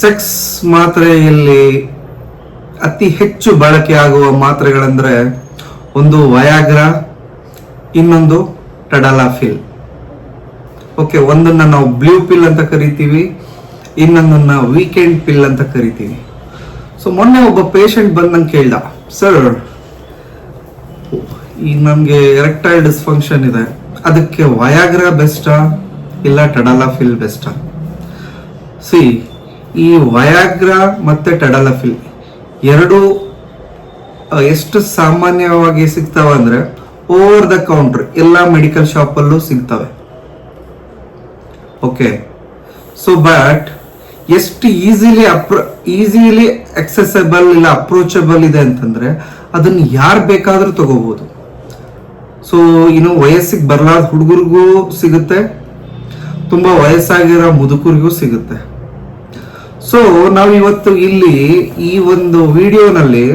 Sex ಮಾತ್ರೆಯಲ್ಲಿ ಅತಿ ಹೆಚ್ಚು ಬಳಕೆ ಆಗುವ ಮಾತ್ರೆಗಳಂದ್ರೆ ಒಂದು ವಯಾಗ್ರ, ಇನ್ನೊಂದು ಟಡಲಾಫಿಲ್. ಓಕೆ, ಒಂದನ್ನ ನಾವು ಬ್ಲೂ ಪಿಲ್ ಅಂತ ಕರಿತೀವಿ, ಇನ್ನೊಂದನ್ನು ವೀಕೆಂಡ್ ಪಿಲ್ ಅಂತ ಕರಿತೀವಿ. ಸೊ ಮೊನ್ನೆ ಒಬ್ಬ ಪೇಷಂಟ್ ಬಂದಂಗೆ ಕೇಳ್ದ ಸರ್ ಈ ನಮಗೆ ಎರೆಕ್ಟೈಲ್ ಡಿಸ್ಫಂಕ್ಷನ್ ಇದೆ. ಅದಕ್ಕೆ ವಯಾಗ್ರಾ ಬೆಸ್ಟಾ, ಇಲ್ಲ ಟಡಲಾಫಿಲ್ ಬೆಸ್ಟಾ? ಸಿ ಈ ವಯಾಗ್ರಾ ಮತ್ತೆ ಟಡಲಫಿಲ್ ಎರಡು ಎಷ್ಟು ಸಾಮಾನ್ಯವಾಗಿ ಸಿಗ್ತಾವ ಅಂದ್ರೆ ಓವರ್ ದ ಕೌಂಟರ್ ಎಲ್ಲ ಮೆಡಿಕಲ್ ಶಾಪ್ ಅಲ್ಲೂ ಸಿಗ್ತವೆ. ಓಕೆ ಸೊ ಬಟ್ ಎಷ್ಟು ಈಸಿಲಿ ಅಪ್ರ ಈಸಿಲಿ ಅಕ್ಸೆಸಬಲ್ ಇಲ್ಲ ಅಪ್ರೋಚಬಲ್ ಇದೆ ಅಂತಂದ್ರೆ ಅದನ್ನ ಯಾರು ಬೇಕಾದರೂ ತಗೋಬೋದು. ಸೊ ಇನ್ನು ವಯಸ್ಸಿಗೆ ಬರಲಾದ ಹುಡುಗರಿಗೂ ಸಿಗುತ್ತೆ. ತುಂಬಾ ವಯಸ್ಸಾಗಿರೋ ಮುದುಕರಿಗೂ ಸಿಗುತ್ತೆ. ಸೊ ನಾವು ಇವತ್ತು ಇಲ್ಲಿ ಈ ಒಂದು ವಿಡಿಯೋನಲ್ಲಿ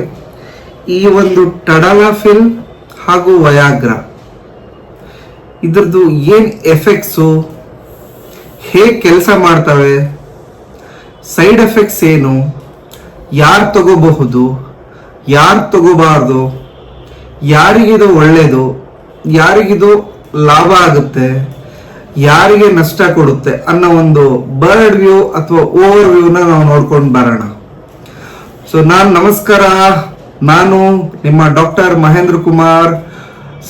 ಈ ಒಂದು ಟಡಲಾಫಿಲ್ ಹಾಗೂ ವಯಾಗ್ರ ಇದ್ರದ್ದು ಏನು ಎಫೆಕ್ಟ್ಸು ಹೇಗೆ ಕೆಲಸ ಮಾಡ್ತವೆ? ಸೈಡ್ ಎಫೆಕ್ಟ್ಸ್ ಏನು? ಯಾರು ತಗೋಬಹುದು? ಯಾರು ತಗೋಬಾರ್ದು? ಯಾರಿಗಿದು ಒಳ್ಳೆಯದು ಯಾರಿಗಿದು ಲಾಭ ಆಗುತ್ತೆ? ಯಾರಿಗೆ ನಷ್ಟ ಕೊಡುತ್ತೆ ಅನ್ನೋ ಒಂದು ಬರ್ಡ್ ವ್ಯೂ ಅಥವಾ ಓವರ್ ವ್ಯೂನ ನಾವು ನೋಡ್ಕೊಂಡು ಬರೋಣ. ಸೊ ನಾನು ನಮಸ್ಕಾರ. ನಾನು ನಿಮ್ಮ ಡಾಕ್ಟರ್ ಮಹೇಂದ್ರ ಕುಮಾರ್,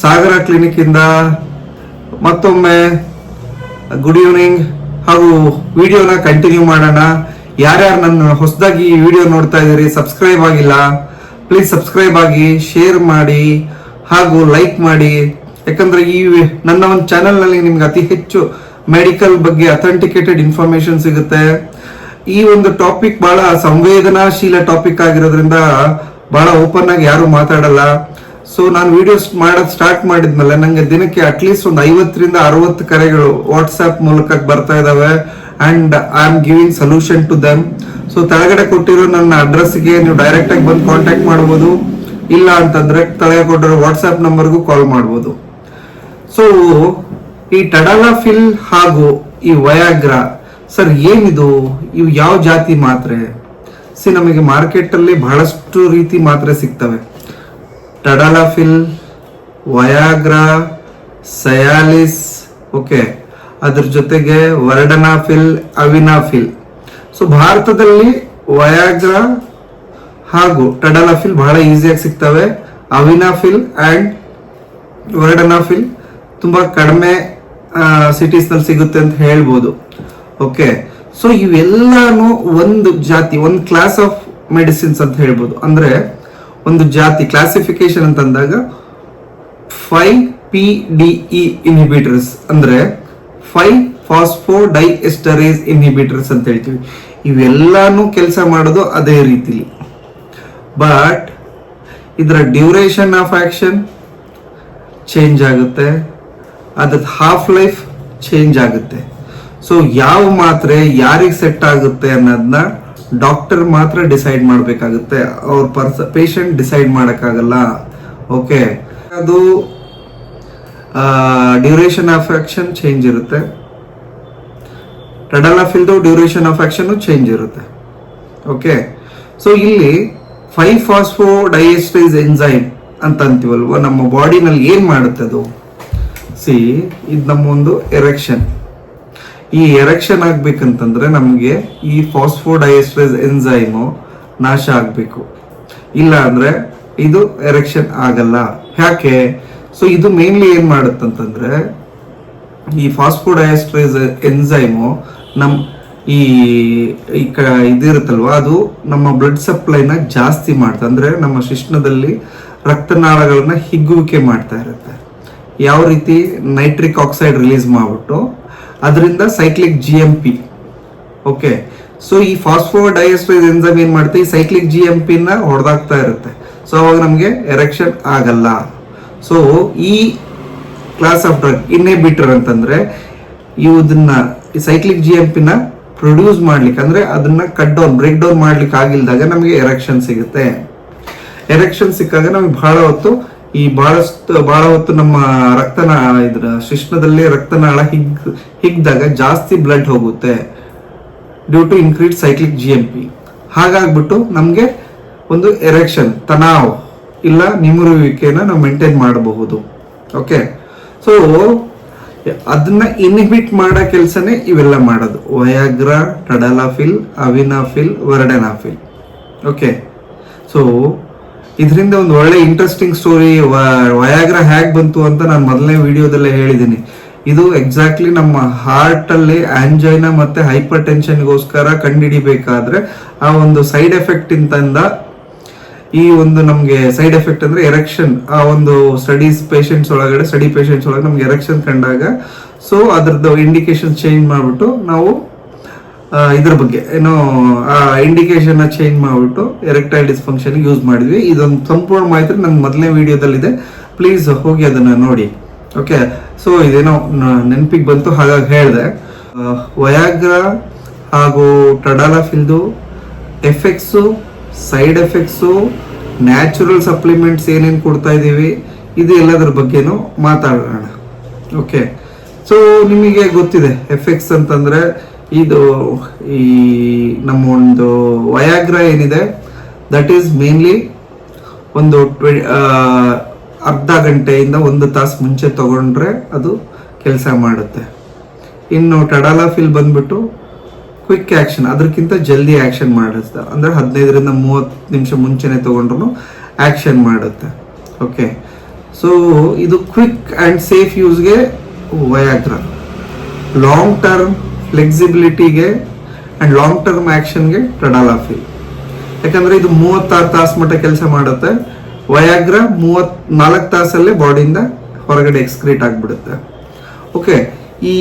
ಸಾಗರ ಕ್ಲಿನಿಕ್ ಇಂದ. ಮತ್ತೊಮ್ಮೆ ಗುಡ್ ಈವ್ನಿಂಗ್ ಹಾಗೂ ವಿಡಿಯೋನ ಕಂಟಿನ್ಯೂ ಮಾಡೋಣ. ಯಾರ್ಯಾರು ನನ್ನ ಹೊಸದಾಗಿ ಈ ವಿಡಿಯೋ ನೋಡ್ತಾ ಇದ್ದೀರಿ ಸಬ್ಸ್ಕ್ರೈಬ್ ಆಗಿಲ್ಲ ಪ್ಲೀಸ್ ಸಬ್ಸ್ಕ್ರೈಬ್ ಆಗಿ ಶೇರ್ ಮಾಡಿ ಹಾಗೂ ಲೈಕ್ ಮಾಡಿ. ಯಾಕಂದ್ರೆ ಈ ನನ್ನ ಒಂದು ಚಾನೆಲ್ನಲ್ಲಿ ನಿಮ್ಗೆ ಅತಿ ಹೆಚ್ಚು ಮೆಡಿಕಲ್ ಬಗ್ಗೆ ಅಥೆಂಟಿಕೇಟೆಡ್ ಇನ್ಫಾರ್ಮೇಶನ್ ಸಿಗುತ್ತೆ. ಈ ಒಂದು ಟಾಪಿಕ್ ಬಹಳ ಸಂವೇದನಾಶೀಲ ಟಾಪಿಕ್ ಆಗಿರೋದ್ರಿಂದ ಬಹಳ ಓಪನ್ ಆಗಿ ಯಾರು ಮಾತಾಡಲ್ಲ. ಸೊ ನಾನು ವಿಡಿಯೋಸ್ ಮಾಡೋದು ಸ್ಟಾರ್ಟ್ ಮಾಡಿದ್ಮೇಲೆ ನಂಗೆ ದಿನಕ್ಕೆ ಅಟ್ಲೀಸ್ಟ್ ಒಂದು ಐವತ್ತರಿಂದ ಅರವತ್ತು ಕರೆಗಳು ವಾಟ್ಸ್ಆಪ್ ಮೂಲಕ ಬರ್ತಾ ಇದಾವೆ and I am giving solution to them so ತಳಗಡೆ ಕೊಟ್ಟಿರೋ ನನ್ನ ಅಡ್ರೆಸ್ಗೆ ನೀವು ಡೈರೆಕ್ಟ್ ಆಗಿ ಬಂದು ಕಾಂಟ್ಯಾಕ್ಟ್ ಮಾಡಬಹುದು ಇಲ್ಲ ಅಂತಂದ್ರೆ ತೆಳಗೆ ಕೊಟ್ಟಿರೋ ವಾಟ್ಸ್ಆಪ್ ನಂಬರ್ಗೂ ಕಾಲ್ ಮಾಡಬಹುದು ಸೊ ಈ ಟಡಾಲಾಫಿಲ್ ಹಾಗೂ ಈ ವಯಾಗ್ರ, ಸರ್ ಏನಿದು? ಇವು ಯಾವ ಜಾತಿ ಮಾತ್ರೆ? ಸಿ, ನಮಗೆ ಮಾರ್ಕೆಟ್ ಅಲ್ಲಿ ಬಹಳಷ್ಟು ರೀತಿ ಮಾತ್ರೆ ಸಿಗ್ತವೆ. Tadalafil Viagra, Cialis, okay. ಅದ್ರ ಜೊತೆಗೆ ವರ್ಡನಾಫಿಲ್, ಅವಿನಾಫಿಲ್. ಸೊ ಭಾರತದಲ್ಲಿ ವಯಾಗ್ರ ಹಾಗೂ ಟಡಾಲಾಫಿಲ್ ಬಹಳ ಈಸಿಯಾಗಿ ಸಿಗ್ತವೆ. Avanafil and vardenafil. ತುಂಬಾ ಕಡಿಮೆ ಸಿಟೀಸ್ನಲ್ಲಿ ಸಿಗುತ್ತೆ ಅಂತ ಹೇಳ್ಬೋದು. ಓಕೆ ಸೊ ಇವೆಲ್ಲಾನು ಒಂದು ಜಾತಿ, ಒಂದು ಕ್ಲಾಸ್ ಆಫ್ ಮೆಡಿಸಿನ್ಸ್ ಅಂತ ಹೇಳ್ಬೋದು. ಅಂದ್ರೆ, ಒಂದು ಜಾತಿ ಕ್ಲಾಸಿಫಿಕೇಶನ್ ಅಂತ ಅಂದಾಗ five P D E inhibitors ಅಂದ್ರೆ ಫೈ ಫಾಸ್ಫೋ ಡೈ ಎಸ್ಟರೇಸ್ ಇನ್ಹಿಬಿಟರ್ಸ್ ಅಂತ ಹೇಳ್ತೀವಿ. ಇವೆಲ್ಲಾನು ಕೆಲಸ ಮಾಡೋದು ಅದೇ ರೀತಿಲಿ. ಬಟ್ ಇದರ ಡ್ಯೂರೇಷನ್ ಆಫ್ ಆಕ್ಷನ್ ಚೇಂಜ್ ಆಗುತ್ತೆ. ಅದ್ರದ್ದು ಹಾಫ್ ಲೈಫ್ ಚೇಂಜ್ ಆಗುತ್ತೆ. ಸೊ ಯಾವ ಮಾತ್ರೆ ಯಾರಿಗೆ ಸೆಟ್ ಆಗುತ್ತೆ ಅನ್ನೋದನ್ನ ಡಾಕ್ಟರ್ ಮಾತ್ರ ಡಿಸೈಡ್ ಮಾಡಬೇಕಾಗುತ್ತೆ. ಅವ್ರ ಪರ್ಸ ಪೇಷಂಟ್ ಡಿಸೈಡ್ ಮಾಡೋಕ್ಕಾಗಲ್ಲ. ಓಕೆ ಅದು ಡ್ಯೂರೇಷನ್ ಆಫ್ ಆಕ್ಷನ್ ಚೇಂಜ್ ಇರುತ್ತೆ. ಟಡಲಾಫಿಲ್ದು ಡ್ಯೂರೇಷನ್ ಆಫ್ ಆಕ್ಷನ್ ಚೇಂಜ್ ಇರುತ್ತೆ. ಓಕೆ ಸೊ ಇಲ್ಲಿ ಫೈವ್ ಫಾಸ್ಫೋ ಡೈಎಸ್ಟೈಸ್ ಎನ್ಸೈಮ್ ಅಂತ ಅಂತೀವಲ್ವ, ನಮ್ಮ ಬಾಡಿನಲ್ಲಿ ಏನು ಮಾಡುತ್ತೆ ಅದು? ಸಿ, ಇದು ನಮ್ಮ ಒಂದು ಎರೆಕ್ಷನ್ ಈ ಎರೆಕ್ಷನ್ ಆಗ್ಬೇಕಂತಂದ್ರೆ ನಮಗೆ ಈ ಫಾಸ್ಫೋಡೈಎಸ್ಟ್ರೇಸ್ ಎನ್ಸೈಮು ನಾಶ ಆಗಬೇಕು. ಇಲ್ಲ ಅಂದ್ರೆ ಇದು ಎರೆಕ್ಷನ್ ಆಗಲ್ಲ. ಯಾಕೆ? ಸೊ ಇದು ಮೇನ್ಲಿ ಏನ್ ಮಾಡುತ್ತಂತಂದ್ರೆ ಈ ಫಾಸ್ಫೋಡೈಎಸ್ಟ್ರೇಸ್ ಎನ್ಸೈಮು ನಮ್ ಈ ಈ ಇದಿರುತ್ತಲ್ವಾ, ಅದು ನಮ್ಮ ಬ್ಲಡ್ ಸಪ್ಲೈನ ಜಾಸ್ತಿ ಮಾಡುತ್ತೆ ಅಂದ್ರೆ ನಮ್ಮ ಶಿಶ್ನದಲ್ಲಿ ರಕ್ತನಾಳಗಳನ್ನ ಹಿಗ್ಗುವಿಕೆ ಮಾಡ್ತಾ ಇರುತ್ತೆ. ಯಾವ ರೀತಿ ನೈಟ್ರಿಕ್ ಆಕ್ಸೈಡ್ ರಿಲೀಸ್ ಮಾಡ್ಬಿಟ್ಟು ಅದರಿಂದ cyclic G M P okay so ಈ ಡೈಎಸ್ಪೈಸ್ ಎನ್ಸಮ್ ಏನು ಮಾಡುತ್ತೆ ಈ ಸೈಕ್ಲಿಕ್ ಜಿ ಎಂ ಪಿನ ಹೊಡೆದಾಗ್ತಾ ಇರುತ್ತೆ. ಸೊ ಅವಾಗ ನಮಗೆ ಎರೆಕ್ಷನ್ ಆಗಲ್ಲ. ಸೊ ಈ ಕ್ಲಾಸ್ ಆಫ್ ಡ್ರಗ್ ಇನ್ನೇಬಿಟರ್ ಅಂತಂದ್ರೆ ಇದನ್ನ ಈ ಸೈಕ್ಲಿಕ್ ಜಿ ಎಂ ಪಿನ ಪ್ರೊಡ್ಯೂಸ್ ಮಾಡ್ಲಿಕ್ಕೆ, ಅಂದ್ರೆ ಅದನ್ನ ಕಟ್ ಡೌನ್ ಬ್ರೇಕ್ ಡೌನ್ ಮಾಡ್ಲಿಕ್ಕೆ ಆಗಿಲ್ದಾಗ ನಮಗೆ ಎರೆಕ್ಷನ್ ಸಿಗುತ್ತೆ. ಎರೆಕ್ಷನ್ ಸಿಕ್ಕಾಗ ನಮಗೆ ಬಹಳ ಹೊತ್ತು ಈ ಬಹಳಷ್ಟು ಬಹಳ ಹೊತ್ತು ನಮ್ಮ ರಕ್ತನ, ಇದ್ರ ಶಿಶ್ನದಲ್ಲಿ ರಕ್ತನಾಳ ಹಿಗ್ ಹಿಗ್ದಾಗ ಜಾಸ್ತಿ ಬ್ಲಡ್ ಹೋಗುತ್ತೆ due to increase cyclic G M P ಹಾಗಾಗ್ಬಿಟ್ಟು ನಮಗೆ ಒಂದು ಎರೆಕ್ಷನ್ ತನಾವ್, ಇಲ್ಲ ನಿಮರುವಿಕೆನ ನಾವು ಮೇಂಟೈನ್ ಮಾಡಬಹುದು. ಓಕೆ ಸೊ ಅದನ್ನ ಇನ್ಹಿಬಿಟ್ ಮಾಡೋ ಕೆಲಸನೇ ಇವೆಲ್ಲ ಮಾಡೋದು. ವಯಾಗ್ರ ಟಡಲಾಫಿಲ್ ಅವಿನಾಫಿಲ್ ವರ್ಡೆನಾಫಿಲ್ ಓಕೆ ಸೊ ಇದರಿಂದ ಒಂದು ಒಳ್ಳೆ ಇಂಟ್ರೆಸ್ಟಿಂಗ್ ಸ್ಟೋರಿ ವಯಾಗ್ರ ಹ್ಯಾಕ್ ಬಂತು ಅಂತ ನಾನು ಮೊದಲನೇ ವಿಡಿಯೋದಲ್ಲೇ ಹೇಳಿದ್ದೀನಿ ಇದು ಎಕ್ಸಾಕ್ಟ್ಲಿ ನಮ್ಮ ಹಾರ್ಟ್ ಅಲ್ಲಿ ಆಂಜೈನ ಮತ್ತೆ ಹೈಪರ್ ಟೆನ್ಷನ್ಗೋಸ್ಕರ ಕಂಡುಹಿಡಿಬೇಕಾದ್ರೆ ಆ ಒಂದು ಸೈಡ್ ಎಫೆಕ್ಟ್ ಇಂದ ಈ ಒಂದು ನಮಗೆ ಸೈಡ್ ಎಫೆಕ್ಟ್ ಅಂದ್ರೆ ಎರೆಕ್ಷನ್ ಆ ಒಂದು ಸ್ಟಡೀಸ್ ಪೇಷಂಟ್ಸ್ ಒಳಗಡೆ ಸ್ಟಡಿ ಪೇಷಂಟ್ಸ್ ಒಳಗೆ ನಮ್ಗೆ ಎರೆಕ್ಷನ್ ಕಂಡಾಗ. ಸೊ ಅದ್ರದ್ದು ಇಂಡಿಕೇಶನ್ ಚೇಂಜ್ ಮಾಡಿಬಿಟ್ಟು ನಾವು ಇದ್ರ ಬಗ್ಗೆ. ಏನೋ, ಆ ಇಂಡಿಕೇಶನ್ ಚೇಂಜ್ ಮಾಡಿಬಿಟ್ಟು ಎರೆಕ್ಟೈಲ್ ಡಿಸ್ಫಂಕ್ಷನ್ ಯೂಸ್ ಮಾಡಿದ್ವಿ. ಇದೊಂದು ಸಂಪೂರ್ಣ ಮಾಹಿತಿ ನನ್ನ ಮೊದಲನೇ ವಿಡಿಯೋದಲ್ಲಿದೆ. ಪ್ಲೀಸ್ ಹೋಗಿ ಅದನ್ನ ನೋಡಿ. ಓಕೆ ಸೊ ಇದೇನೋ ನೆನಪಿಗೆ ಬಂತು, ಹಾಗಾಗಿ ಹೇಳಿದೆ. ವಯಾಗ್ರ ಹಾಗೂ ಟಡಾಲಾಫಿಲ್ದು effects side effects natural supplements ಏನೇನು ಕೊಡ್ತಾ ಇದ್ದೀವಿ, ಇದು ಎಲ್ಲದರ ಬಗ್ಗೆನೂ ಮಾತಾಡೋಣ. ಓಕೆ ಸೊ ನಿಮಗೆ ಗೊತ್ತಿದೆ ಎಫೆಕ್ಟ್ಸ್ ಅಂತಂದ್ರೆ ಇದು ಈ ನಮ್ಮ ಒಂದು ವಯಾಗ್ರ ಏನಿದೆ ದಟ್ ಈಸ್ ಮೇನ್ಲಿ ಒಂದು ಟ್ವೆ- ಅರ್ಧ ಗಂಟೆಯಿಂದ ಒಂದು ತಾಸು ಮುಂಚೆ ತಗೊಂಡ್ರೆ ಅದು ಕೆಲಸ ಮಾಡುತ್ತೆ. ಇನ್ನು ಟಡಾಲಾಫಿಲ್ ಬಂದ್ಬಿಟ್ಟು ಕ್ವಿಕ್ ಆಕ್ಷನ್ ಅದಕ್ಕಿಂತ ಜಲ್ದಿ ಆಕ್ಷನ್ ಮಾಡುತ್ತೆ ಅಂದರೆ ಹದಿನೈದರಿಂದ ಮೂವತ್ತು ನಿಮಿಷ ಮುಂಚೆನೆ ತಗೊಂಡ್ರು ಆಕ್ಷನ್ ಮಾಡುತ್ತೆ. ಓಕೆ ಸೊ ಇದು ಕ್ವಿಕ್ ಆ್ಯಂಡ್ ಸೇಫ್ ಯೂಸ್ಗೆ ವಯಾಗ್ರ ಲಾಂಗ್ ಟರ್ಮ್ ಫ್ಲೆಕ್ಸಿಬಿಲಿಟಿಗೆ ಆ್ಯಂಡ್ ಲಾಂಗ್ ಟರ್ಮ್ ಆ್ಯಕ್ಷನ್ಗೆ ಟಡಾಲಾಫಿ ಯಾಕಂದರೆ ಇದು ಮೂವತ್ತಾರು ತಾಸು ಮಟ್ಟ ಕೆಲಸ ಮಾಡುತ್ತೆ. ವಯಾಗ್ರ ಮೂವತ್ ನಾಲ್ಕು ತಾಸಲ್ಲೇ ಬಾಡಿಯಿಂದ ಹೊರಗಡೆ ಎಕ್ಸ್ಕ್ರೀಟ್ ಆಗಿಬಿಡುತ್ತೆ. ಓಕೆ ಈ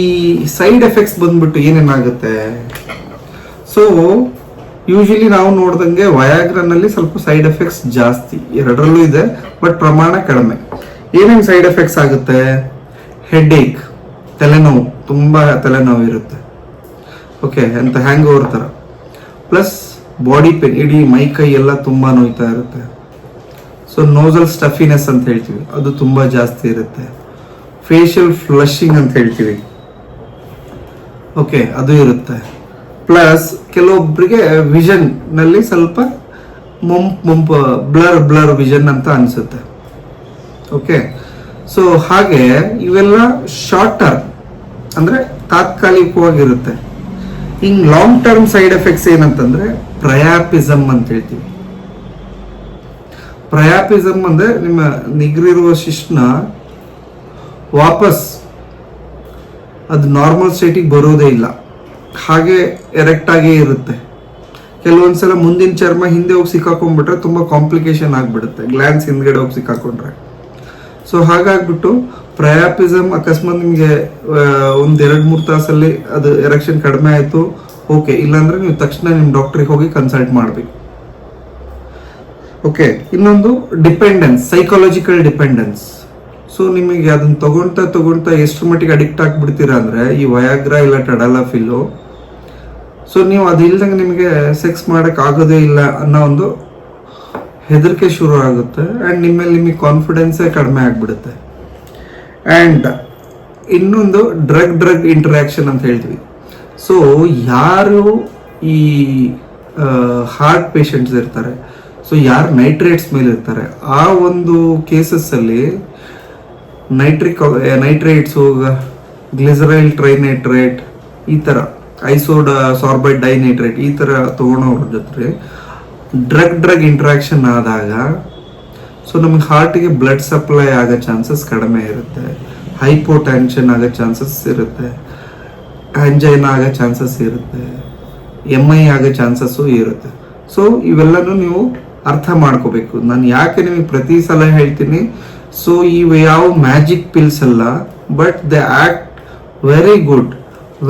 ಸೈಡ್ ಎಫೆಕ್ಟ್ಸ್ ಬಂದ್ಬಿಟ್ಟು ಏನೇನಾಗುತ್ತೆ? ಸೊ ಯೂಶಲಿ ನಾವು ನೋಡ್ದಂಗೆ ವಯಾಗ್ರನಲ್ಲಿ ಸ್ವಲ್ಪ ಸೈಡ್ ಎಫೆಕ್ಟ್ಸ್ ಜಾಸ್ತಿ. ಎರಡರಲ್ಲೂ ಇದೆ ಬಟ್ ಪ್ರಮಾಣ ಕಡಿಮೆ. ಏನೇನು ಸೈಡ್ ಎಫೆಕ್ಟ್ಸ್ ಆಗುತ್ತೆ? ಹೆಡ್ ಏಕ್ ತಲೆನೋವು, ತುಂಬ ತಲೆನೋವು ಇರುತ್ತೆ. ಓಕೆ ಅಂತ ಹ್ಯಾಂಗ್ ಓವರ್ ಥರ ಪ್ಲಸ್ ಬಾಡಿ ಪೇನ್ ಇಡೀ ಮೈ ಕೈ ಎಲ್ಲ ತುಂಬಾ ನೋಯ್ತಾ ಇರುತ್ತೆ. ಸೊ ನೋಸಲ್ ಸ್ಟಫಿನೆಸ್ ಅಂತ ಹೇಳ್ತೀವಿ. ಅದು ತುಂಬಾ ಜಾಸ್ತಿ ಇರುತ್ತೆ. ಫೇಶಿಯಲ್ ಫ್ಲಶಿಂಗ್ ಅಂತ ಹೇಳ್ತೀವಿ. ಓಕೆ ಅದು ಇರುತ್ತೆ. ಪ್ಲಸ್ ಕೆಲವೊಬ್ಬರಿಗೆ ವಿಷನ್ನಲ್ಲಿ ಸ್ವಲ್ಪ ಮುಂಪ್ ಮುಂಪ್ ಬ್ಲರ್ ಬ್ಲರ್ ವಿಷನ್ ಅಂತ ಅನ್ಸುತ್ತೆ. ಓಕೆ ಸೊ ಹಾಗೆ ಇವೆಲ್ಲ ಶಾರ್ಟ್ ಟರ್ಮ್ ಅಂದರೆ ತಾತ್ಕಾಲಿಕವಾಗಿರುತ್ತೆ. ಹಿಂಗ್ ಲಾಂಗ್ ಟರ್ಮ್ ಸೈಡ್ ಎಫೆಕ್ಟ್ಸ್ ಏನಂತಂದ್ರೆ ಪ್ರಯಾಪಿಸಮ್ ಅಂತ ಹೇಳ್ತೀವಿ. ಪ್ರಯಾಪಿಸಮ್ ಅಂದ್ರೆ ನಿಮ್ಮ ನಿಗ್ರಿರುವ ಶಿಶ್ನ ವಾಪಸ್ ಅದು ನಾರ್ಮಲ್ ಸ್ಟೇಟಿಗೆ ಬರೋದೇ ಇಲ್ಲ. ಹಾಗೆ ಎರೆಕ್ಟ್ ಆಗೇ ಇರುತ್ತೆ. ಕೆಲವೊಂದ್ಸಲ ಮುಂದಿನ ಚರ್ಮ ಹಿಂದೆ ಹೋಗಿ ಸಿಕ್ಕಾಕೊಂಡ್ಬಿಟ್ರೆ ತುಂಬಾ ಕಾಂಪ್ಲಿಕೇಶನ್ ಆಗ್ಬಿಡುತ್ತೆ. ಗ್ಲ್ಯಾನ್ಸ್ ಹಿಂದ್ಗಡೆ ಹೋಗಿ ಸಿಕ್ಕಾಕೊಂಡ್ರೆ. ಸೊ ಹಾಗಾಗ್ಬಿಟ್ಟು ಪ್ರಯಾಪಿಸಮ್ ಅಕಸ್ಮಾತ್ ನಿಮಗೆ ಒಂದು ಎರಡು ಮೂರು ತಾಸಲ್ಲಿ ಅದು ಎರೆಕ್ಷನ್ ಕಡಿಮೆ ಆಯಿತು ಓಕೆ ಇಲ್ಲಾಂದ್ರೆ ನೀವು ತಕ್ಷಣ ನಿಮ್ಮ ಡಾಕ್ಟ್ರಿಗೆ ಹೋಗಿ ಕನ್ಸಲ್ಟ್ ಮಾಡಬೇಕು. ಓಕೆ ಇನ್ನೊಂದು ಡಿಪೆಂಡೆನ್ಸ್ ಸೈಕಾಲಜಿಕಲ್ ಡಿಪೆಂಡೆನ್ಸ್ ಸೊ ನಿಮಗೆ ಅದನ್ನ ತಗೊಳ್ತಾ ತಗೊಂತ ಎಷ್ಟು ಮಟ್ಟಿಗೆ ಅಡಿಕ್ಟ್ ಆಗ್ಬಿಡ್ತೀರಾ ಅಂದರೆ, ಈ ವಯಾಗ್ರ ಇಲ್ಲ ಟಡಲಾಫಿಲ್ಲು ಸೊ ನೀವು ಅದು ಇಲ್ದಂಗೆ ನಿಮಗೆ ಸೆಕ್ಸ್ ಮಾಡೋಕೆ ಆಗೋದೇ ಇಲ್ಲ ಅನ್ನೋ ಒಂದು ಹೆದರಿಕೆ ಶುರು ಆಗುತ್ತೆ ಆ್ಯಂಡ್ ನಿಮ್ಮಲ್ಲಿ ನಿಮಗೆ ಕಾನ್ಫಿಡೆನ್ಸೇ ಕಡಿಮೆ ಆಗಿಬಿಡುತ್ತೆ. ಆ್ಯಂಡ್ ಇನ್ನೊಂದು ಡ್ರಗ್ ಡ್ರಗ್ ಇಂಟ್ರ್ಯಾಕ್ಷನ್ ಅಂತ ಹೇಳ್ತೀವಿ. ಸೊ ಯಾರು ಈ ಹಾರ್ಟ್ ಪೇಷಂಟ್ಸ್ ಇರ್ತಾರೆ ಸೊ ಯಾರು ನೈಟ್ರೇಟ್ಸ್ ಮೇಲೆ ಇರ್ತಾರೆ, ಆ ಒಂದು ಕೇಸಸ್ ಅಲ್ಲಿ ನೈಟ್ರಿಕ್ ನೈಟ್ರೇಟ್ಸು ಗ್ಲಿಸರೈಲ್ ಟ್ರೈನೈಟ್ರೇಟ್ ಈ ಥರ ಐಸೋಡ್ ಸಾರ್ಬೈಡ್ ಡೈನೈಟ್ರೇಟ್ ಈ ಥರ ತೊಗೊಳೋರ ಜೊತೆ ಡ್ರಗ್ ಡ್ರಗ್ ಇಂಟ್ರಾಕ್ಷನ್ ಆದಾಗ ಸೊ ನಮಗೆ ಹಾರ್ಟಿಗೆ ಬ್ಲಡ್ ಸಪ್ಲೈ ಆಗೋ ಚಾನ್ಸಸ್ ಕಡಿಮೆ ಇರುತ್ತೆ. ಹೈಪೋ ಟೆನ್ಷನ್ ಆಗೋ ಚಾನ್ಸಸ್ ಇರುತ್ತೆ. ಆಂಜೈನ ಆಗೋ ಚಾನ್ಸಸ್ ಇರುತ್ತೆ. ಎಂ ಐ ಆಗೋ ಚಾನ್ಸಸ್ಸು ಇರುತ್ತೆ. ಸೊ ಇವೆಲ್ಲನೂ ನೀವು ಅರ್ಥ ಮಾಡ್ಕೋಬೇಕು. ನಾನು ಯಾಕೆ ನಿಮಗೆ ಪ್ರತಿ ಸಲ ಹೇಳ್ತೀನಿ? ಸೊ ಇವು ಯಾವ ಮ್ಯಾಜಿಕ್ ಪಿಲ್ಸ್ ಅಲ್ಲ but they act very good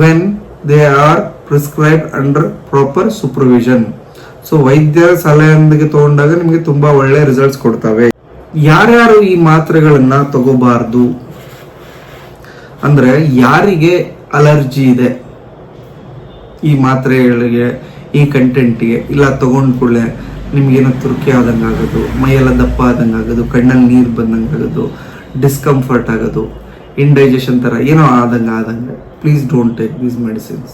when they are prescribe under proper supervision so ವೈದ್ಯರ ಸಲಹೆಯೊಂದಿಗೆ ತಗೊಂಡಾಗ ನಿಮಗೆ ತುಂಬಾ ಒಳ್ಳೆ ರಿಸಲ್ಟ್ಸ್ ಕೊಡ್ತವೆ. ಯಾರ್ಯಾರು ಈ ಮಾತ್ರೆಗಳನ್ನ ತಗೋಬಾರ್ದು? ಅಂದ್ರೆ ಯಾರಿಗೆ ಅಲರ್ಜಿ ಇದೆ? ಈ ಮಾತ್ರೆಗಳಿಗೆ, ಈ ಕಂಟೆಂಟ್ಗೆ ಇಲ್ಲ ತಗೊಂಡ್ ಕೂಡಲೇ ನಿಮ್ಗೇನೋ ತುರ್ಕಿ ಆದಂಗೆ ಆಗೋದು ಮೈಯೆಲ್ಲ ದಪ್ಪ ಆದಂಗೆ ಆಗೋದು ಕಣ್ಣಲ್ಲಿ ನೀರು ಬಂದಂಗೆ ಆಗೋದು ಡಿಸ್ಕಂಫರ್ಟ್ ಆಗೋದು ಇಂಡೈಜೆಷನ್ ಥರ ಏನೋ ಆದಂಗೆ ಆದಂಗೆ please don't take these medicines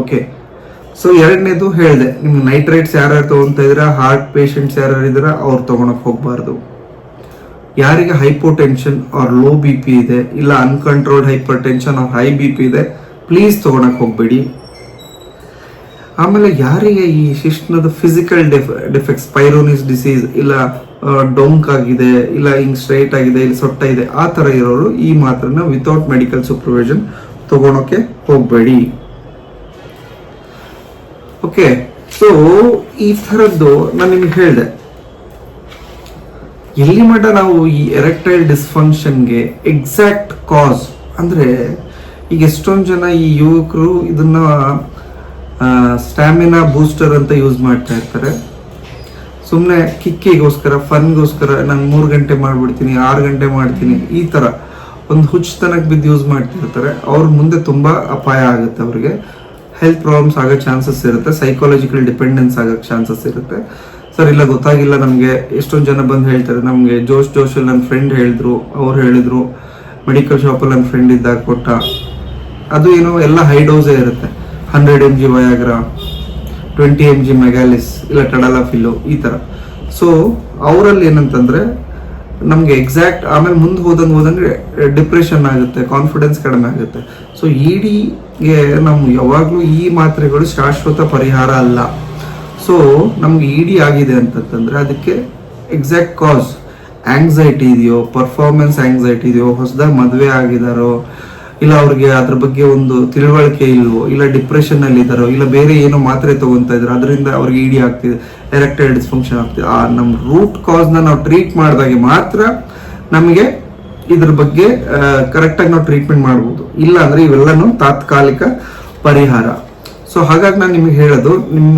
okay so ಎರಡನೇದು ಹೇಳಿದೆ, ನಿಮ್ಗೆ ನೈಟ್ರೈಟ್ಸ್ ಯಾರ್ಯಾರು ತಗೊಂತ ಇದ್ದೀರಾ ಹಾರ್ಟ್ ಪೇಷಂಟ್ಸ್ ಯಾರ್ಯಾರು ಇದ್ದೀರಾ, ಅವ್ರು ತಗೊಳಕ್ ಹೋಗ್ಬಾರ್ದು. ಯಾರಿಗೆ hypotension or low B P ಇದೆ, ಇಲ್ಲ uncontrolled hypertension or high B P ಇದೆ ಪ್ಲೀಸ್ ತಗೊಳಕ್ ಹೋಗ್ಬೇಡಿ. ಆಮೇಲೆ ಯಾರಿಗೆ ಈ ಶಿಶ್ನದ ಫಿಸಿಕಲ್ ಡೆಫ್ ಡಿಫೆಕ್ಟ್ಸ್ ಪೈರೋನಿಸ್ ಡಿಸೀಸ್ ಇಲ್ಲ ಡೊಂಕ್ ಆಗಿದೆ, ಇಲ್ಲ, ಹಿಂಗೆ ಸ್ಟ್ರೈಟ್ ಆಗಿದೆ, ಇಲ್ಲಿ ಸೊಟ್ಟ ಇದೆ, ಆ ಥರ ಇರೋರು ಈ ಮಾತ್ರನ ವಿತೌಟ್ ಮೆಡಿಕಲ್ ಸೂಪರ್ವಿಷನ್ ತಗೊಳಕ್ಕೆ ಹೋಗ್ಬೇಡಿ. ಓಕೆ ಸೊ ಈ ಥರದ್ದು ನಾನು ನಿಮ್ಗೆ ಹೇಳಿದೆ. ಎಲ್ಲಿ ಮಟ್ಟ ನಾವು ಈ ಎರೆಕ್ಟೈಲ್ ಡಿಸ್ಫಂಕ್ಷನ್ಗೆ ಎಕ್ಸಾಕ್ಟ್ ಕಾಸ್ ಅಂದ್ರೆ, ಈಗ ಎಷ್ಟೊಂದು ಜನ ಈ ಯುವಕರು ಇದನ್ನ ಸ್ಟ್ಯಾಮಿನಾ ಬೂಸ್ಟರ್ ಅಂತ ಯೂಸ್ ಮಾಡ್ತಾ ಇರ್ತಾರೆ. ಸುಮ್ಮನೆ ಕಿಕ್ಕಿಗೋಸ್ಕರ ಫನ್ಗೋಸ್ಕರ ನಾನು ಮೂರು ಗಂಟೆ ಮಾಡ್ಬಿಡ್ತೀನಿ, ಆರು ಗಂಟೆ ಮಾಡ್ತೀನಿ, ಈ ಥರ ಒಂದು ಹುಚ್ಚತನಕ್ಕೆ ಬಿದ್ದು ಯೂಸ್ ಮಾಡ್ತಿರ್ತಾರೆ. ಅವ್ರ ಮುಂದೆ ತುಂಬ ಅಪಾಯ ಆಗುತ್ತೆ ಅವ್ರಿಗೆ. ಹೆಲ್ತ್ ಪ್ರಾಬ್ಲಮ್ಸ್ ಆಗೋ ಚಾನ್ಸಸ್ ಇರುತ್ತೆ ಸೈಕಾಲಜಿಕಲ್ ಡಿಪೆಂಡೆನ್ಸ್ ಆಗೋ ಚಾನ್ಸಸ್ ಇರುತ್ತೆ. ಸರ್, ಇಲ್ಲ, ಗೊತ್ತಾಗಿಲ್ಲ ನಮಗೆ. ಎಷ್ಟೊಂದು ಜನ ಬಂದು ಹೇಳ್ತಾರೆ, ನಮಗೆ ಜೋಶ್ ಜೋಶಲ್ಲಿ ನನ್ನ ಫ್ರೆಂಡ್ ಹೇಳಿದ್ರು, ಅವ್ರು ಹೇಳಿದ್ರು. ಮೆಡಿಕಲ್ ಶಾಪಲ್ಲಿ ನನ್ನ ಫ್ರೆಂಡ್ ಇದ್ದಾಗ ಕೊಟ್ಟ. ಅದು ಏನೋ ಎಲ್ಲ ಹೈ ಡೋಸೇ ಇರುತ್ತೆ. Hundred M G Viagra twenty M G Megalis ಇಲ್ಲ ಟಡಲಾಫಿಲ್ಲು ಈ ಥರ ಸೊ ಅವರಲ್ಲಿ ಏನಂತಂದ್ರೆ ನಮಗೆ ಎಕ್ಸಾಕ್ಟ್ ಆಮೇಲೆ ಮುಂದೆ ಹೋದಂಗೆ ಹೋದಂಗೆ ಡಿಪ್ರೆಷನ್ ಆಗುತ್ತೆ ಕಾನ್ಫಿಡೆನ್ಸ್ ಕಡಿಮೆ ಆಗುತ್ತೆ. ಸೊ ಇಡಿಗೆ ನಾವು ಯಾವಾಗಲೂ ಈ ಮಾತ್ರೆಗಳು ಶಾಶ್ವತ ಪರಿಹಾರ ಅಲ್ಲ. ಸೊ ನಮ್ಗೆ ಇಡಿ ಆಗಿದೆ ಅಂತಂತಂದರೆ ಅದಕ್ಕೆ ಎಕ್ಸಾಕ್ಟ್ ಕಾಸ್ ಆಂಗ್ಸೈಟಿ ಇದೆಯೋ ಪರ್ಫಾರ್ಮೆನ್ಸ್ ಆಂಗ್ಸೈಟಿ ಇದೆಯೋ, ಹೊಸದಾಗಿ ಮದುವೆ ಆಗಿದಾರೋ ಇಲ್ಲ ಅವ್ರಿಗೆ ಅದ್ರ ಬಗ್ಗೆ ಒಂದು ತಿಳುವಳಿಕೆ ಇಲ್ವೋ, ಇಲ್ಲ ಡಿಪ್ರೆಷನ್ ಅಲ್ಲಿ ಇದಾರೋ ಇಲ್ಲ ಬೇರೆ ಏನೋ ಮಾತ್ರೆ ತಗೊಂತ ಇದ್ರು ಅದರಿಂದ ಅವ್ರಿಗೆ ಇಡಿ ಆಗ್ತಿದೆ ಎರೆಕ್ಟೆಡ್ ಡಿಸ್ಫಂಕ್ಷನ್ ಆಗ್ತಿದೆ. ಆ ನಮ್ಮ ರೂಟ್ ಕಾಸ್ನ ನಾವು ಟ್ರೀಟ್ ಮಾಡಿದಾಗೆ ಮಾತ್ರ ನಮಗೆ ಇದ್ರ ಬಗ್ಗೆ ಕರೆಕ್ಟ್ ಆಗಿ ನಾವು ಟ್ರೀಟ್ಮೆಂಟ್ ಮಾಡ್ಬೋದು. ಇಲ್ಲ ಅಂದ್ರೆ ಇವೆಲ್ಲನೂ ತಾತ್ಕಾಲಿಕ ಪರಿಹಾರ. ಸೊ ಹಾಗಾಗಿ ನಾನು ನಿಮಗೆ ಹೇಳೋದು ನಿಮ್ಮ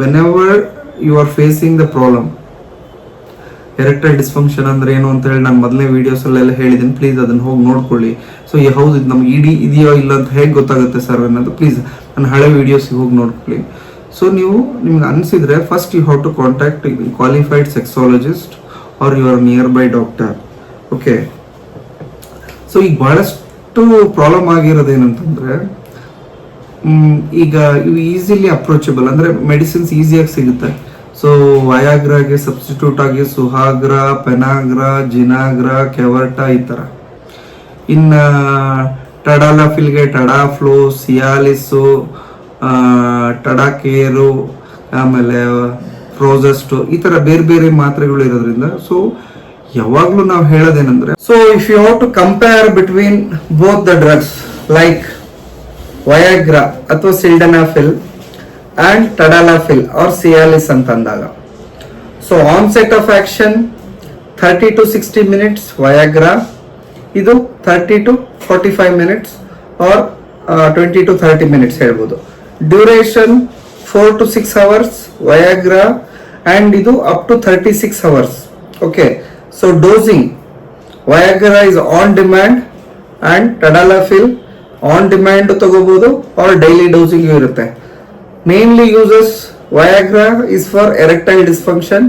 whenever you are facing the problem erectile dysfunction ಅಂದ್ರೆ ಏನು ಅಂತ ಹೇಳಿ ನಾನು ಮೊದಲೇ ವಿಡಿಯೋಸ್ ಅಲ್ಲೆಲ್ಲ ಹೇಳಿದ್ದೀನಿ ಪ್ಲೀಸ್ ಅದನ್ನ ಹೋಗಿ ನೋಡ್ಕೊಳ್ಳಿ. ಸೊ ಹೌದು, ಇದು ನಮ್ಗೆ ಇಡಿ ಇದೆಯೋ ಇಲ್ಲ ಅಂತ ಹೇಗೆ ಗೊತ್ತಾಗುತ್ತೆ ಸರ್ ಅನ್ನೋದು? ಪ್ಲೀಸ್ ನನ್ನ ಹಳೆ ವಿಡಿಯೋಸ್ಗೆ ಹೋಗಿ ನೋಡ್ಕೊಳ್ಳಿ. ಸೊ ನೀವು ನಿಮ್ಗೆ ಅನಿಸಿದ್ರೆ first you have to contact qualified sexologist or your nearby doctor okay so ಈಗ ಭಾಳಷ್ಟು ಪ್ರಾಬ್ಲಮ್ ಆಗಿರೋದು ಏನಂತಂದ್ರೆ ಈಗ ಇವು ಈಸಿಲಿ ಅಪ್ರೋಚಬಲ್ ಅಂದ್ರೆ ಮೆಡಿಸಿನ್ಸ್ ಈಸಿಯಾಗಿ ಸಿಗುತ್ತೆ. ಸೊ ವಯಾಗ್ರಾಗೆ ಸಬ್ಸ್ಟಿಟ್ಯೂಟ್ ಆಗಿ ಸುಹಾಗ್ರ ಪೆನಾಗ್ರ ಜಿನಾಗ್ರ ಕೆವರ್ಟ ಈ ಥರ ಇನ್ನ ಟಡಾಲಫಿಲ್ಗೆ ಟಡಾಫ್ಲೋ ಸಿಯಾಲಿಸು ಟಡಾಕೇರು ಆಮೇಲೆ ಫ್ರೋಸಸ್ಟು ಈ ಥರ ಬೇರೆ ಬೇರೆ ಮಾತ್ರೆಗಳು ಇರೋದ್ರಿಂದ ಸೊ ಯಾವಾಗಲೂ ನಾವು ಹೇಳೋದೇನಂದ್ರೆ so if you have to compare between both the drugs like Viagra ಅಥವಾ sildenafil and tadalafil or Cialis ಅಂತಂದಾಗ so onset of action thirty to sixty minutes Viagra ಇದು thirty to forty five minutes or twenty to thirty minutes ಹೇಳ್ಬೋದು. Duration four to six hours Viagra and ಇದು up to thirty six hours okay so dosing Viagra is on demand and tadalafil on demand ತಗೋಬೋದು R daily dosing ಇರುತ್ತೆ. Mainly uses Viagra is for erectile dysfunction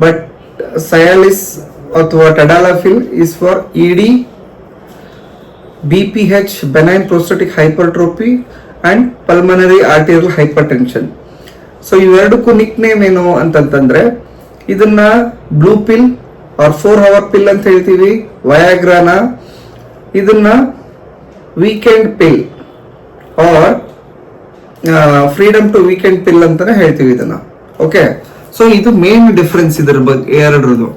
but Cialis ಅಥವಾ tadalafil is for ED BPH benign prostatic hypertrophy, and pulmonary arterial hypertension. So ಇವೆರಡಕ್ಕೂ Nick name ಏನು ಅಂತಂತಂದ್ರೆ, ಇದನ್ನ blue pill or four hour pill ಅಂತ ಹೇಳ್ತೀವಿ ವಯಾಗ್ರಾನ ಇದನ್ನ weekend pill or freedom to weekend pill ಅಂತಾನೆ ಹೇಳ್ತೀವಿ ಇದನ್ನ. ಓಕೆ ಸೊ ಇದು ಮೇನ್ ಡಿಫ್ರೆನ್ಸ್ ಇದರ ಬಗ್ಗೆ ಎರಡರದು.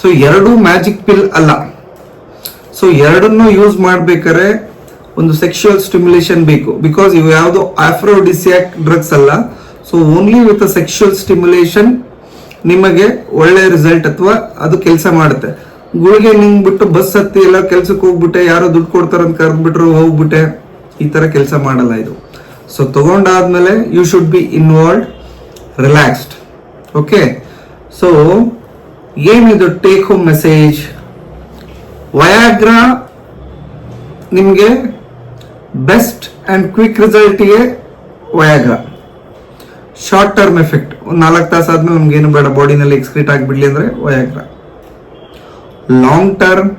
ಸೊ ಎರಡು ಮ್ಯಾಜಿಕ್ ಪಿಲ್ ಅಲ್ಲ. ಸೊ ಎರಡನ್ನು ಯೂಸ್ ಮಾಡ್ಬೇಕಾದ್ರೆ ಒಂದು ಸೆಕ್ಷುವಲ್ ಸ್ಟಿಮ್ಯುಲೇಷನ್ ಬೇಕು. ಬಿಕಾಸ್ ಇವು ಯಾವುದು ಆಫ್ರೋಡಿಸಿಯಾಕ್ ಡ್ರಗ್ಸ್ ಅಲ್ಲ. So only with sexual stimulation ನಿಮಗೆ ಒಳ್ಳೆ ರಿಸಲ್ಟ್ ಅಥವಾ ಅದು ಕೆಲಸ ಮಾಡುತ್ತೆ. ಗುಳಿಗೆ ನಿಂಗ್ ಬಿಟ್ಟು ಬಸ್ ಹತ್ತಿ ಎಲ್ಲ ಕೆಲ್ಸಕ್ಕೆ ಹೋಗ್ಬಿಟ್ಟೆ, ಯಾರೋ ದುಡ್ಡು ಕೊಡ್ತಾರಂತ ಕರೆದ್ಬಿಟ್ರು ಹೋಗ್ಬಿಟ್ಟೆ. ಈ ತರ ಕೆಲಸ ಮಾಡಲ್ಲ ಇದು. So ತಗೊಂಡಾದ್ಮೇಲೆ you should be involve relaxed okay so ಏನಿದು ಟೇಕ್ ಹೋಮ್ ಮೆಸೇಜ್ ವಯಾಗ್ರಾ ನಿಮಗೆ ಬೆಸ್ಟ್ ಆ್ಯಂಡ್ ಕ್ವಿಕ್ ರಿಸಲ್ಟಿಗೆ ವಯಾಗ್ರಾ ಶಾರ್ಟ್ ಟರ್ಮ್ ಎಫೆಕ್ಟ್ ಒಂದು ನಾಲ್ಕು ತಾಸು ಆದ್ಮೇಲೆ ನಮಗೇನು ಬೇಡ ಬಾಡಿನಲ್ಲಿ ಎಕ್ಸ್ಕ್ರೀಟ್ ಆಗಿಬಿಡ್ಲಿ ಅಂದರೆ ವಯಾಗ್ರಾ ಲಾಂಗ್ ಟರ್ಮ್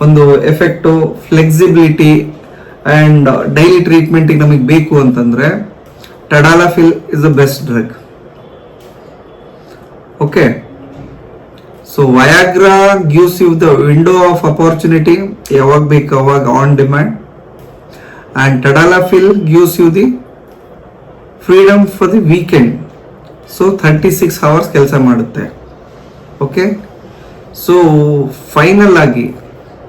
ಒಂದು ಎಫೆಕ್ಟು ಫ್ಲೆಕ್ಸಿಬಿಲಿಟಿ ಅಂಡ್ ಡೈಲಿ ಟ್ರೀಟ್ಮೆಂಟಿಗೆ ನಮಗೆ ಬೇಕು ಅಂತಂದ್ರೆ, Tadalafil is the best drug okay so Viagra gives you the window of opportunity ಯಾವಾಗ ಬೇಕು ಅವಾಗ on demand and tadalafil gives you the freedom for the weekend so thirty six hours ಕೆಲಸ ಮಾಡುತ್ತೆ. Okay so final ಆಗಿ,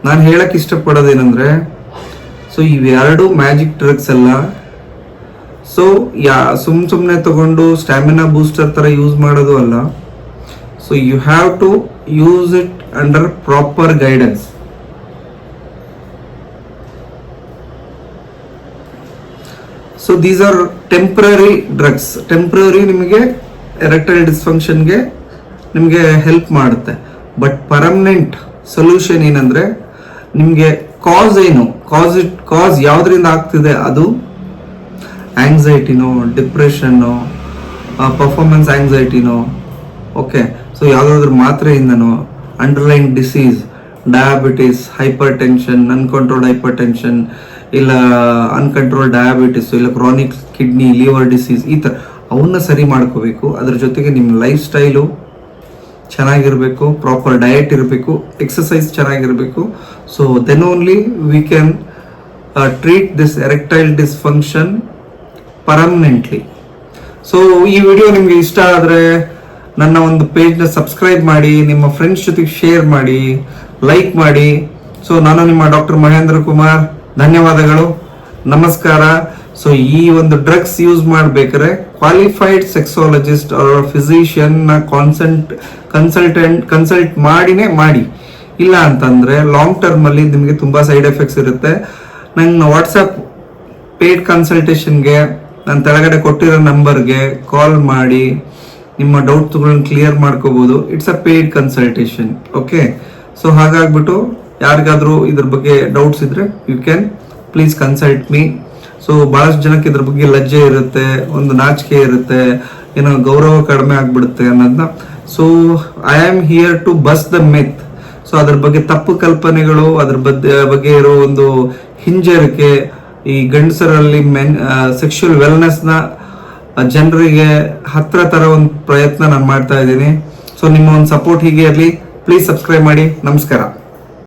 ನಾನು ಹೇಳಕ್ಕೆ ಇಷ್ಟಪಡೋದೇನೆಂದರೆ so ಇವೆರಡು ಮ್ಯಾಜಿಕ್ ಡ್ರಗ್ಸ್ ಅಲ್ಲ. ಸೊ ಯಾ, ಸುಮ್ ಸುಮ್ಮನೆ ತಗೊಂಡು ಸ್ಟ್ಯಾಮಿನಾ ಬೂಸ್ಟರ್ ಥರ ಯೂಸ್ ಮಾಡೋದು ಅಲ್ಲ. So you have to use it under proper guidance so these are temporary drugs temporary ನಿಮಗೆ ಎರೆಕ್ಟೈಲ್ ಡಿಸ್ಫಂಕ್ಷನ್ಗೆ ನಿಮಗೆ ಹೆಲ್ಪ್ ಮಾಡುತ್ತೆ. ಬಟ್ ಪರ್ಮನೆಂಟ್ ಸೊಲ್ಯೂಷನ್ ಏನಂದ್ರೆ, ನಿಮಗೆ ಕಾಸ್ ಏನು? ಕಾಸ್ ಕಾಸ್ ಯಾವುದರಿಂದ ಆಗ್ತಿದೆ ಅದು? ಆಂಗ್ಸೈಟಿನೋ ಡಿಪ್ರೆಷನ್ನು ಪರ್ಫಾರ್ಮೆನ್ಸ್ ಆಂಗ್ಸೈಟಿನೋ ಓಕೆ ಸೊ ಯಾವುದಾದ್ರೂ ಮಾತ್ರೆಯಿಂದನೋ underlying disease diabetes hypertension uncontrolled hypertension ಇಲ್ಲ ಅನ್ಕಂಟ್ರೋಲ್ ಡಯಾಬಿಟಿಸ್ ಇಲ್ಲ ಕ್ರಾನಿಕ್ ಕಿಡ್ನಿ ಲಿವರ್ ಡಿಸೀಸ್ ಈ ಥರ ಅವನ್ನ ಸರಿ ಮಾಡ್ಕೋಬೇಕು. ಅದ್ರ ಜೊತೆಗೆ ನಿಮ್ಮ ಲೈಫ್ ಸ್ಟೈಲು ಚೆನ್ನಾಗಿರಬೇಕು ಪ್ರಾಪರ್ ಡಯಟ್ ಇರಬೇಕು ಎಕ್ಸಸೈಸ್ ಚೆನ್ನಾಗಿರಬೇಕು. So then only we uh, treat this erectile dysfunction permanently so ಈ ವಿಡಿಯೋ ನಿಮಗೆ ಇಷ್ಟ ಆದರೆ ನನ್ನ ಒಂದು ಪೇಜ್ನ ಸಬ್ಸ್ಕ್ರೈಬ್ ಮಾಡಿ ನಿಮ್ಮ ಫ್ರೆಂಡ್ಸ್ ಜೊತೆಗೆ ಶೇರ್ ಮಾಡಿ ಲೈಕ್ ಮಾಡಿ. ಸೊ ನಾನು ನಿಮ್ಮ ಡಾಕ್ಟರ್ ಮಹೇಂದ್ರ ಕುಮಾರ್. ಧನ್ಯವಾದಗಳು. ನಮಸ್ಕಾರ. ಸೊ ಈ ಒಂದು ಡ್ರಗ್ಸ್ ಯೂಸ್ ಮಾಡಬೇಕಾದ್ರೆ ಕ್ವಾಲಿಫೈಡ್ ಸೆಕ್ಸಾಲಜಿಸ್ಟ್ ಅವರ ಫಿಸಿಷಿಯನ್ನ ಕಾನ್ಸಂಟ್ ಕಾನ್ಸಲ್ಟ್ ಕನ್ಸಲ್ಟೆಂಟ್ ಕನ್ಸಲ್ಟ್ ಮಾಡಿನೇ ಮಾಡಿ. ಇಲ್ಲ ಅಂತಂದ್ರೆ ಲಾಂಗ್ ಟರ್ಮ್ ಅಲ್ಲಿ ನಿಮಗೆ ತುಂಬಾ ಸೈಡ್ ಎಫೆಕ್ಟ್ಸ್ ಇರುತ್ತೆ. ನಂಗೆ ವಾಟ್ಸಪ್ ಪೇಡ್ ಕನ್ಸಲ್ಟೇಷನ್ಗೆ ನಾನು ತೆಳಗಡೆ ಕೊಟ್ಟಿರೋ ನಂಬರ್ಗೆ ಕಾಲ್ ಮಾಡಿ, ನಿಮ್ಮ ಡೌಟ್ಸ್ಗಳನ್ನ ಕ್ಲಿಯರ್ ಮಾಡ್ಕೋಬೋದು. It's a paid consultation okay so ಹಾಗಾಗ್ಬಿಟ್ಟು ಯಾರಿಗಾದ್ರೂ ಇದ್ರ ಬಗ್ಗೆ ಡೌಟ್ಸ್ ಇದ್ದರೆ you can please consult me so ಬಹಳಷ್ಟು ಜನಕ್ಕೆ ಇದ್ರ ಬಗ್ಗೆ ಲಜ್ಜೆ ಇರುತ್ತೆ, ಒಂದು ನಾಚಿಕೆ ಇರುತ್ತೆ, ಏನೋ ಗೌರವ ಕಡಿಮೆ ಆಗ್ಬಿಡುತ್ತೆ ಅನ್ನೋದನ್ನ so I am here to bust the myth so ಅದ್ರ ಬಗ್ಗೆ ತಪ್ಪು ಕಲ್ಪನೆಗಳು, ಅದ್ರ ಬಗ್ಗೆ ಇರೋ ಒಂದು ಹಿಂಜರಿಕೆ, ಈ ಗಂಡಸರಲ್ಲಿ ಮೆನ್ ಸೆಕ್ಷುಯಲ್ ವೆಲ್ನೆಸ್ನ ಜನರಿಗೆ ಹತ್ರ ತರ ಒಂದು ಪ್ರಯತ್ನ ನಾನು ಮಾಡ್ತಾ ಇದ್ದೀನಿ. ಸೊ ನಿಮ್ಮ ಒಂದು ಸಪೋರ್ಟ್ ಹೀಗೆ ಇರಲಿ. ಪ್ಲೀಸ್ ಸಬ್ಸ್ಕ್ರೈಬ್ ಮಾಡಿ. ನಮಸ್ಕಾರ.